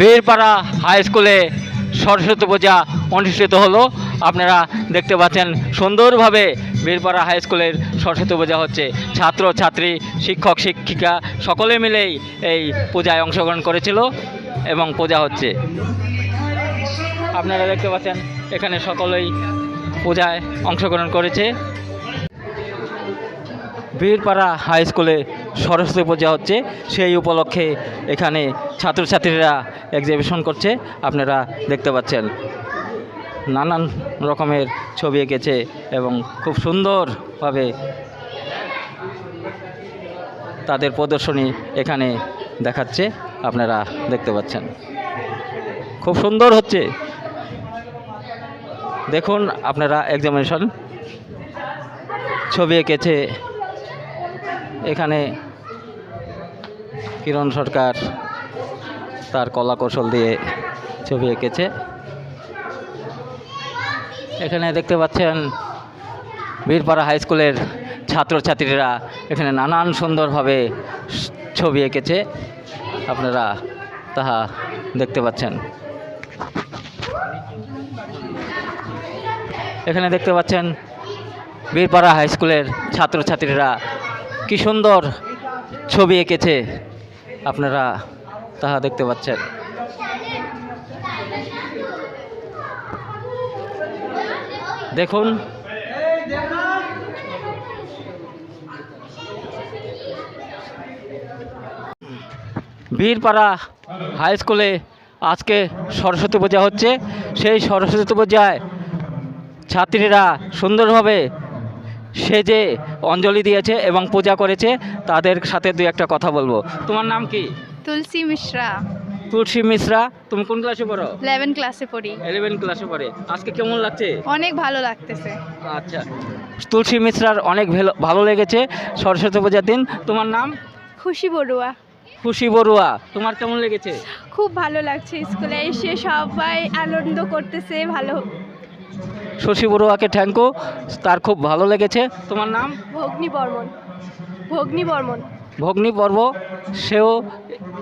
Birpara high স্কুলে সরস্বতী পূজা অনুষ্ঠিত হলো। আপনারা দেখতে পাচ্ছেন সুন্দরভাবে বীরপাড়া হাই স্কুলের সরস্বতী পূজা হচ্ছে। ছাত্র ছাত্রী শিক্ষক, শিক্ষিকা সকলে মিলেই এই পূজায় অংশগ্রহণ করেছিল এবং পূজা হচ্ছে। আপনারা দেখতে পাচ্ছেন এখানে সকলেই পূজায় অংশগ্রহণ করেছে। বীরপাড়া হাই স্কুলে সরস্বতী পূজা হচ্ছে। সেই উপলক্ষে এখানে ছাত্রছাত্রীরা এক্সিবিশন করছে। আপনারা দেখতে পাচ্ছেন, নানান রকমের ছবি এঁকেছে এবং খুব সুন্দরভাবে তাদের প্রদর্শনী এখানে দেখাচ্ছে, আপনারা দেখতে পাচ্ছেন। খুব সুন্দর হচ্ছে। দেখুন, আপনারা এক্সামিনেশন ছবি এঁকেছে এখানে কিরণ সরকার তার কলা কৌশল দিয়ে ছবি এঁকেছে। এখানে দেখতে পাচ্ছেন বীরপাড়া হাই স্কুলের ছাত্রছাত্রীরা এখানে নানান সুন্দরভাবে ছবি এঁকেছে। আপনারা তাহা দেখতে পাচ্ছেন। এখানে দেখতে পাচ্ছেন বীরপাড়া হাই স্কুলের ছাত্রছাত্রীরা কি সুন্দর ছবি এঁকেছে আপনারা তাহা দেখতে পাচ্ছেন। দেখুন। বীরপাড়া হাই স্কুলে আজকে সরস্বতী পূজা হচ্ছে। সেই সরস্বতী পূজায় ছাত্রীরা সুন্দরভাবে সেজে অঞ্জলি দিয়েছে এবং পূজা করেছে তাদের সাথে দুই একটা কথা বলব। তোমার নাম কি? তুলসী মিশ্রা। তুলসী মিশ্রা তুমি কোন ক্লাসে পড়ো? ইলেভেন ক্লাসে পড়ি। ইলেভেন ক্লাসে পড়ে। আজকে কেমন লাগছে? অনেক ভালো লাগতেছে। আচ্ছা। তুলসী মিশ্রার অনেক ভেলো- ভালো লেগেছে সরস্বতী পূজার দিন। তোমার নাম? খুশি বড়ুয়া। খুশি বড়ুয়া। তোমার কেমন লেগেছে? খুব ভালো লাগছে স্কুলে এসে সবাই আনন্দ করতেছে ভালো শশী বড়ুয়াকে থ্যাংকু তার খুব ভালো লেগেছে। তোমার নাম? ভগ্নি বর্মন। ভগ্নি বর্মন। ভগ্নী পর্ব সেও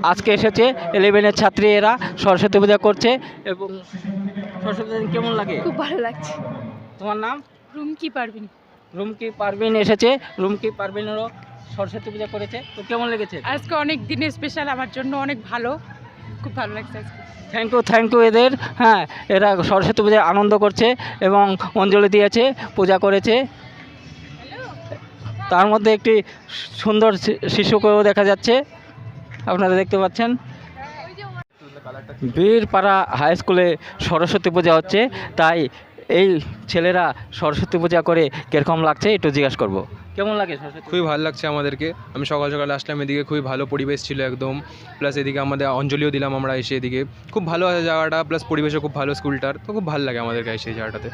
আজকে এসেছে ইলেভেনের ছাত্রী এরা সরস্বতী পূজা করছে এবং সরস্বতী পূজা কেমন লাগে? খুব ভালো লাগছে। তোমার নাম? রুমকি পারবিন রুমকি পারভিন এসেছে রুমকি পারভিনেরও সরস্বতী পূজা করেছে তো কেমন লেগেছে? আজকে অনেক দিনে স্পেশাল আমার জন্য অনেক ভালো। খুব ভালো লাগছে আজকে। থ্যাংক ইউ থ্যাংক ইউ এদের। হ্যাঁ এরা সরস্বতী পূজায় আনন্দ করছে এবং অঞ্জলি দিয়েছে, পূজা করেছে। তার মধ্যে একটি সুন্দর শিশুকেও দেখা যাচ্ছে। আপনারা দেখতে পাচ্ছেন। বীরপাড়া হাই স্কুলে সরস্বতী পূজা হচ্ছে। তাই এই ছেলেরা সরস্বতী পূজা করে কীরকম লাগছে, একটু জিজ্ঞাসা করব। কেমন লাগে খুবই ভালো লাগছে আমাদেরকে। আমি সকাল সকাল আসলাম এদিকে খুবই ভালো পরিবেশ ছিল একদম। প্লাস এদিকে আমাদের অঞ্জলিও দিলাম আমরা এসে এদিকে। খুব ভালো আছে জায়গাটা প্লাস পরিবেশও খুব ভালো স্কুলটার। তো খুব ভালো লাগে আমাদেরকে এসে এই জায়গাটাতে।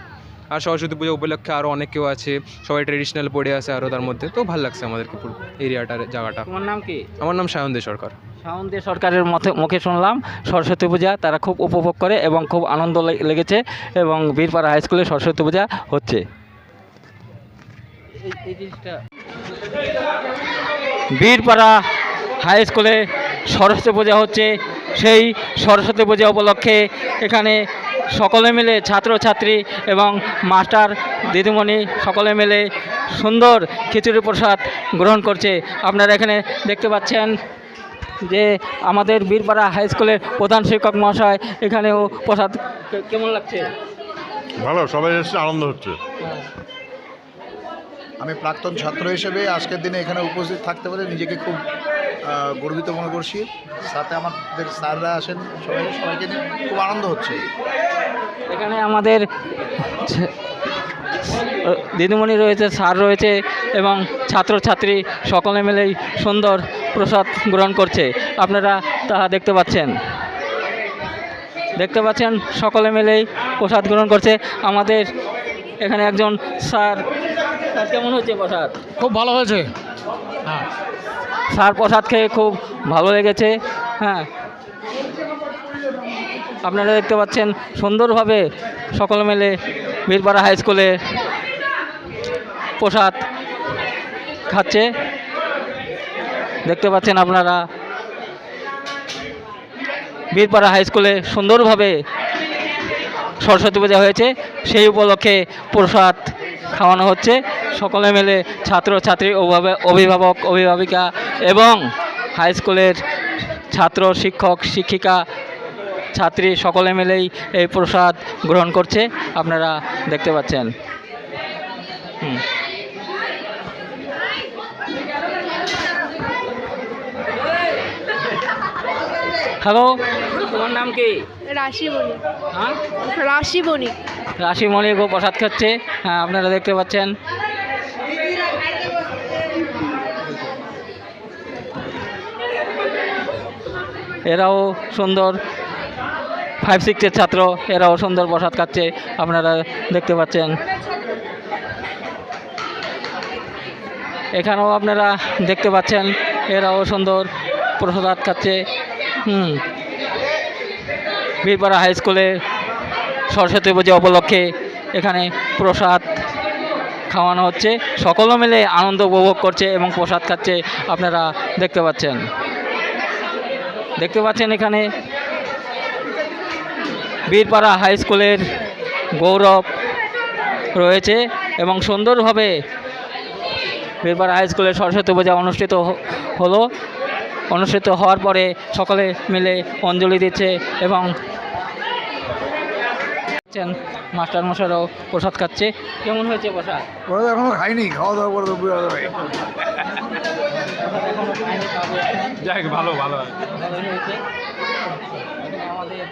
আর সরস্বতী পুজো উপলক্ষে আরও অনেক কেউ আছে সবাই ট্রেডিশনাল পড়ে আছে আরও তার মধ্যে। তো ভালো লাগছে আমাদেরকে পুরো এরিয়াটার জায়গাটা। তোমার নাম কি? আমার নাম সায়ন দে সরকার। সাউন্ডে সরকারের মতে মুখে শুনলাম সরস্বতী পূজা তারা খুব উপভোগ করে এবং খুব আনন্দ লেগেছে এবং বীরপাড়া হাই স্কুলে সরস্বতী পূজা হচ্ছে। বীরপাড়া হাই স্কুলে সরস্বতী পূজা হচ্ছে। সেই সরস্বতী পূজা উপলক্ষে এখানে সকলে মিলে ছাত্রছাত্রী এবং মাস্টার দিদিমণি সকলে মিলে সুন্দর খিচুড়ি প্রসাদ গ্রহণ করছে। আপনারা এখানে দেখতে পাচ্ছেন যে আমাদের বীরপাড়া হাই স্কুলের প্রধান শিক্ষক মহাশয় এখানেও প্রসাদ কেমন লাগছে? ভালো, সবাই এসে আনন্দ হচ্ছে। আমি প্রাক্তন ছাত্র হিসেবে আজকের দিনে এখানে উপস্থিত থাকতে পারে নিজেকে খুব গর্বিত মনে করছি। সাথে আমাদের স্যাররা আসেন সবাই, সবাইকে নিয়ে খুব আনন্দ হচ্ছে। এখানে আমাদের দিদিমণি রয়েছে, স্যার রয়েছে এবং ছাত্রছাত্রী সকলে মিলেই সুন্দর প্রসাদ গ্রহণ করছে। আপনারা তাহা দেখতে পাচ্ছেন। দেখতে পাচ্ছেন, সকলে মিলেই প্রসাদ গ্রহণ করছে। আমাদের এখানে একজন স্যার কেমন হচ্ছে প্রসাদ? খুব ভালো হয়েছে। স্যার প্রসাদ খেয়ে খুব ভালো লেগেছে। হ্যাঁ। আপনারা দেখতে পাচ্ছেন সুন্দরভাবে সকলে মিলে বীরপাড়া হাই স্কুলে প্রসাদ খাচ্ছে। দেখতে পাচ্ছেন আপনারা বীরপাড়া হাই স্কুলে সুন্দরভাবে সরস্বতী পূজা হয়েছে। সেই উপলক্ষে প্রসাদ খাওয়ানো হচ্ছে। সকলে মিলে ছাত্র ছাত্রী অভিভাবক অভিভাবক অভিভাবিকা এবং হাই স্কুলের ছাত্র শিক্ষক শিক্ষিকা ছাত্রী সকলে মিলেই এই প্রসাদ গ্রহণ করছে। আপনারা দেখতে পাচ্ছেন। হুম। হ্যালো তোমার নাম কি? রাশি বণিক। হ্যাঁ? রাশি বণিক। রাশিমণি গো প্রসাদ খাচ্ছে। হ্যাঁ আপনারা দেখতে পাচ্ছেন। এরাও সুন্দর ফাইভ সিক্সের ছাত্র, এরাও সুন্দর প্রসাদ খাচ্ছে, আপনারা দেখতে পাচ্ছেন। এখানেও আপনারা দেখতে পাচ্ছেন, এরাও সুন্দর প্রসাদ খাচ্ছে। হুম। বীরপাড়া হাই স্কুলে সরস্বতী পূজা উপলক্ষে এখানে প্রসাদ খাওয়ানো হচ্ছে। সকলে মিলে আনন্দ উপভোগ করছে এবং প্রসাদ খাচ্ছে, আপনারা দেখতে পাচ্ছেন। দেখতে পাচ্ছেন এখানে বীরপাড়া হাই স্কুলের গৌরব রয়েছে এবং সুন্দরভাবে বীরপাড়া হাই স্কুলের সরস্বতী পূজা অনুষ্ঠিত হলো। অনুষ্ঠিত হওয়ার পরে সকলে মিলে অঞ্জলি দিচ্ছে এবং খাচ্ছেন? মাস্টার মশাইরাও প্রসাদ খাচ্ছে। কেমন হয়েছে প্রসাদ? প্রসাদ এখনও খাইনি খাওয়া দাওয়া করে তো বোঝা যাবে যাই ভালো ভালো। হয়েছে আমাদের